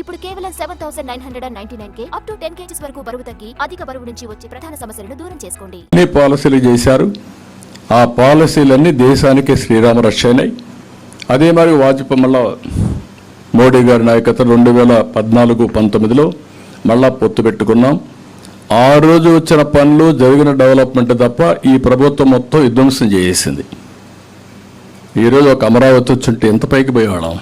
ఇప్పుడు కేవలం seven thousand nine hundred and ninety nine K up to ten kgs వరకు బరువు తగ్గి అధిక బరువు నుంచి వచ్చే ప్రధాన సమస్యలను దూరం చేసుకోండి. అన్ని పాలసీలు చేశారు. ఆ పాలసీలన్నీ దేశానికి శ్రీరామ రక్షణయి అదే మరి వాజ్పేయి మళ్ళా మోడీ గారి నాయకత్వం రెండు వేల పద్నాలుగు పంతొమ్మిదిలో మళ్ళా పొత్తు పెట్టుకున్నాం. ఆ రోజు వచ్చిన పనులు జరిగిన డెవలప్మెంట్ తప్ప ఈ ప్రభుత్వం మొత్తం విధ్వంసం చేసేసింది. ఈరోజు ఒక అమరావతి వచ్చుంటే ఎంత పైకి పోయేవాళ్ళం?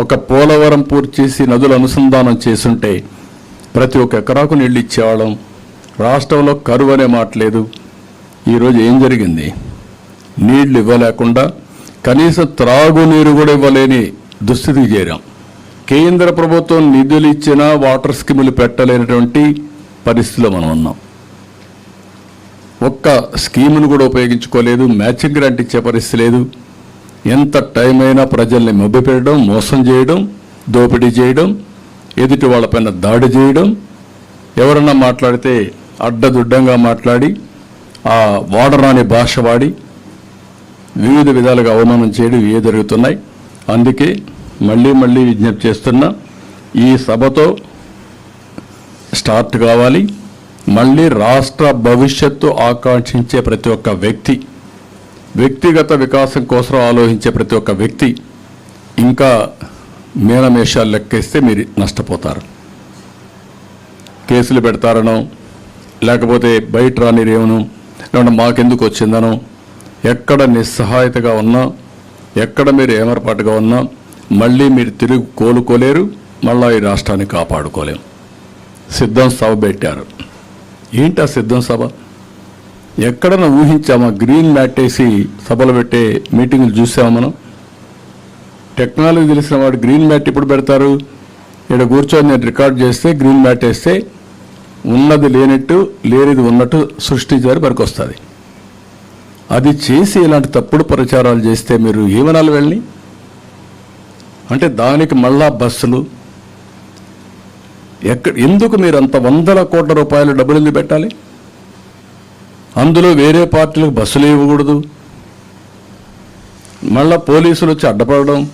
ఒక పోలవరం పూర్తి చేసి నదులు అనుసంధానం చేసుంటే ప్రతి ఒక్క ఎకరాకు నీళ్ళు ఇచ్చేవాళ్ళం రాష్ట్రంలో కరువు అనే మాట లేదు. ఈరోజు ఏం జరిగింది? నీళ్ళు ఇవ్వలేకుండా కనీసం త్రాగునీరు కూడా ఇవ్వలేని దుస్థితికి చేరాం. కేంద్ర ప్రభుత్వం నిధులు ఇచ్చినా వాటర్ స్కీములు పెట్టలేనటువంటి పరిస్థితిలో మనం ఉన్నాం. ఒక్క స్కీమును కూడా ఉపయోగించుకోలేదు. మ్యాచింగ్ గ్రాంట్ ఇచ్చే పరిస్థితి లేదు. ఎంత టైం అయినా ప్రజల్ని మభ్యపెట్టడం మోసం చేయడం దోపిడీ చేయడం ఎదుటి వాళ్ళపైన దాడి చేయడం ఎవరన్నా మాట్లాడితే అడ్డదుడ్డంగా మాట్లాడి ఆ వాడరాని భాష వాడి వివిధ విధాలుగా అవమానం చేయడం ఏ జరుగుతున్నాయి. అందుకే మళ్ళీ మళ్ళీ విజ్ఞప్తి చేస్తున్నా ఈ సభతో స్టార్ట్ కావాలి. మళ్ళీ రాష్ట్ర భవిష్యత్తు ఆకాంక్షించే ప్రతి ఒక్క వ్యక్తి వ్యక్తిగత వికాసం కోసం ఆలోచించే ప్రతి ఒక్క వ్యక్తి ఇంకా మేనమేషాలు లెక్కేస్తే మీరు నష్టపోతారు. కేసులు పెడతారనో లేకపోతే బయట రానిరేమను లేకుంటే మాకెందుకు వచ్చిందనో ఎక్కడ నిస్సహాయతగా ఉన్నా ఎక్కడ మీరు ఏమరపాటుగా ఉన్నా మళ్ళీ మీరు తిరిగి కోలుకోలేరు మళ్ళా ఈ రాష్ట్రాన్ని కాపాడుకోలేము సిద్ధం సభ పెట్టారు. ఏంటి ఆ సిద్ధం సభ? ఎక్కడన్నా ఊహించామా గ్రీన్ మ్యాట్ వేసి సభలు పెట్టే మీటింగులు చూసామా మనం? టెక్నాలజీ తెలిసిన వాడు గ్రీన్ మ్యాట్ ఇప్పుడు పెడతారు? ఇక్కడ కూర్చొని నేను రికార్డ్ చేస్తే గ్రీన్ మ్యాట్ వేస్తే ఉన్నది లేనట్టు లేనిది ఉన్నట్టు సృష్టించారు పనికి వస్తుంది. అది చేసి ఇలాంటి తప్పుడు ప్రచారాలు చేస్తే మీరు ఏమనాలి వెళ్ళి అంటే దానికి మళ్ళా బస్సులు. ఎక్కడ ఎందుకు మీరు అంత వందల కోట్ల రూపాయలు డబ్బులు ఎందుకు పెట్టాలి? అందులో వేరే పార్టీలకు బస్సులు ఇవ్వకూడదు. మళ్ళా పోలీసులు వచ్చి అడ్డపడడం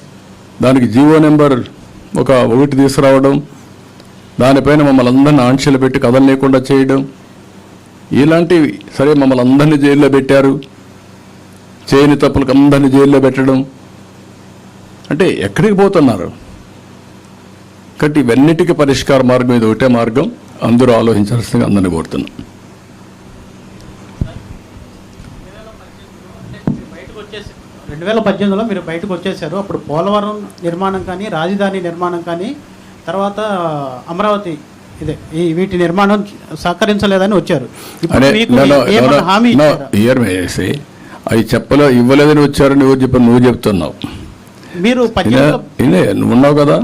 దానికి జీవో నెంబర్ ఒక ఒకటి తీసుకురావడం దానిపైన మమ్మల్ని అందరిని ఆంక్షలు పెట్టి కదలలేకుండా చేయడం. ఇలాంటివి సరే మమ్మల్ని అందరినీ జైల్లో పెట్టారు. చేయని తప్పులకు అందరినీ జైల్లో పెట్టడం. అంటే ఎక్కడికి పోతున్నారు? కాబట్టి ఇవన్నిటికీ పరిష్కార మార్గం ఇది ఒకటే మార్గం. అందరూ ఆలోచించాల్సిందిగా అందరినీ కోరుతున్నాం. వచ్చేసి రెండు వేల పద్దెనిమిదిలో మీరు బయటకు వచ్చేసారు అప్పుడు పోలవరం నిర్మాణం కానీ రాజధాని నిర్మాణం కానీ తర్వాత అమరావతి ఇదే ఈ వీటి నిర్మాణం సహకరించలేదని వచ్చారు. అవి చెప్పలే ఇవ్వలేదని వచ్చారు నువ్వు చెప్ప నువ్వు చెప్తున్నావు. మీరు నువ్వు ఉన్నావు కదా?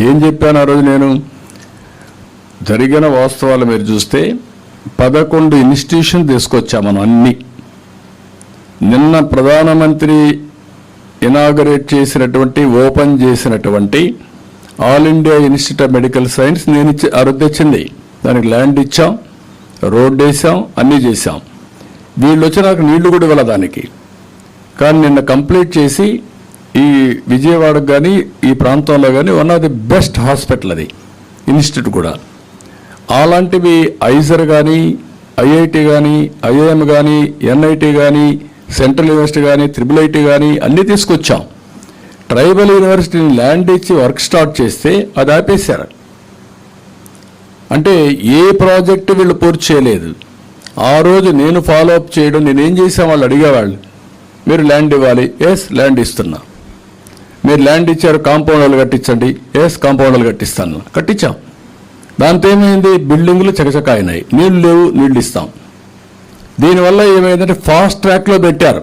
ఏం చెప్పాను ఆ రోజు నేను? జరిగిన వాస్తవాలు మీరు చూస్తే పదకొండు ఇన్స్టిట్యూషన్ తీసుకొచ్చాం మనం అన్ని. నిన్న ప్రధానమంత్రి ఇనాగరేట్ చేసినటువంటి ఓపెన్ చేసినటువంటి All India Institute of Medical Science నేను అరుద్దొచ్చింది అరుద్ తెచ్చింది దానికి ల్యాండ్ ఇచ్చాం రోడ్ వేసాం అన్నీ చేసాం. వీళ్ళు వచ్చి నాకు నీళ్ళు కూడా ఇవ్వాలి దానికి? కానీ నిన్న కంప్లీట్ చేసి ఈ విజయవాడకు కానీ ఈ ప్రాంతంలో కానీ one of the best hospital అది ఇన్స్టిట్యూట్ కూడా. అలాంటివి ఐజర్ కానీ ఐఐటి కానీ ఐఐఎం కానీ ఎన్ఐటి కానీ సెంట్రల్ యూనివర్సిటీ కానీ త్రిబుల్ ఐటీ కానీ అన్నీ తీసుకొచ్చాం. ట్రైబల్ యూనివర్సిటీని ల్యాండ్ ఇచ్చి వర్క్ స్టార్ట్ చేస్తే అది ఆపేశారు. అంటే ఏ ప్రాజెక్టు వీళ్ళు పూర్తి చేయలేదు. ఆ రోజు నేను ఫాలో అప్ చేయడం నేనేం చేసాం వాళ్ళు అడిగేవాళ్ళు మీరు ల్యాండ్ ఇవ్వాలి ఎస్ ల్యాండ్ ఇస్తున్నా. మీరు ల్యాండ్ ఇచ్చారు కాంపౌండర్లు కట్టించండి ఎస్ కాంపౌండ్లు కట్టిస్తాను. కట్టించాం. దాంతో ఏమైంది? బిల్డింగులు చకచకాయినాయి. నీళ్ళు లేవు నీళ్ళు ఇస్తాం. దీనివల్ల ఏమైందంటే ఫాస్ట్ ట్రాక్లో పెట్టారు.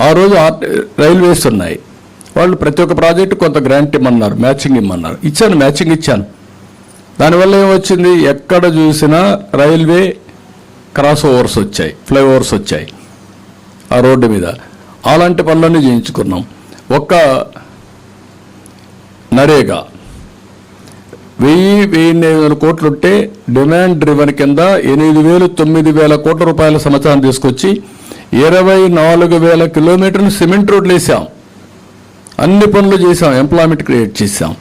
ఆ రోజు రైల్వేస్ ఉన్నాయి. వాళ్ళు ప్రతి ఒక్క ప్రాజెక్టు కొంత గ్రాంట్ ఇమ్మన్నారు మ్యాచింగ్ ఇమ్మన్నారు. ఇచ్చాను మ్యాచింగ్ ఇచ్చాను. దానివల్ల ఏమొచ్చింది? ఎక్కడ చూసినా రైల్వే క్రాస్ ఓవర్స్ వచ్చాయి ఫ్లైఓవర్స్ వచ్చాయి ఆ రోడ్డు మీద. అలాంటి పనులన్నీ చేయించుకున్నాం. ఒక్క నరేగా వెయ్యి వెయ్యి ఎనిమిది వందల కోట్లు ఉంటే డిమాండ్ డ్రివెన్ కింద ఎనిమిది వేలు తొమ్మిది వేల కోట్ల రూపాయల సంవత్సరం తీసుకొచ్చి ఇరవై నాలుగు వేల కిలోమీటర్లు సిమెంట్ రోడ్లు వేసాం అన్ని పనులు చేసాం ఎంప్లాయ్మెంట్ క్రియేట్ చేసాం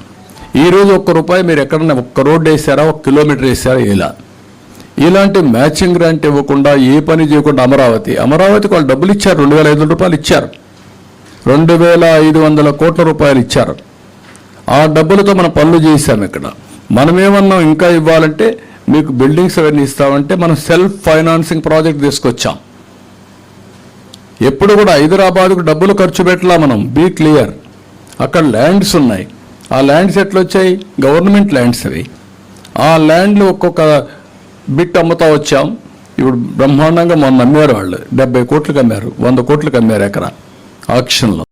ఈ రోజు ఒక్క రూపాయి మీరు ఎక్కడన్నా ఒక్క రోడ్డు వేసారా ఒక కిలోమీటర్ వేసారా ఇలా. ఇలాంటి మ్యాచింగ్ గ్రాంట్ ఇవ్వకుండా ఏ పని చేయకుండా అమరావతి. అమరావతికి వాళ్ళు డబ్బులు ఇచ్చారు రెండు వేల ఐదు వందల రూపాయలు ఇచ్చారు. రెండు వేల ఐదు వందల కోట్ల రూపాయలు ఇచ్చారు. ఆ డబ్బులతో మనం పనులు చేశాం ఇక్కడ. మనమేమన్నాం ఇంకా ఇవ్వాలంటే మీకు బిల్డింగ్స్ అవన్నీ ఇస్తామంటే మనం సెల్ఫ్ ఫైనాన్సింగ్ ప్రాజెక్ట్ తీసుకొచ్చాం. ఎప్పుడు కూడా హైదరాబాద్కు డబ్బులు ఖర్చు పెట్టలా మనం బీ క్లియర్. అక్కడ ల్యాండ్స్ ఉన్నాయి. ఆ ల్యాండ్స్ ఎట్లా వచ్చాయి గవర్నమెంట్ ల్యాండ్స్ అవి. ఆ ల్యాండ్లు ఒక్కొక్క బిట్ అమ్ముతా వచ్చాం. ఇప్పుడు బ్రహ్మాండంగా మొన్న అమ్మారు వాళ్ళు. డెబ్బై కోట్లకు అమ్మారు వంద కోట్లకు అమ్మారు ఎకరా ఆక్షన్లో.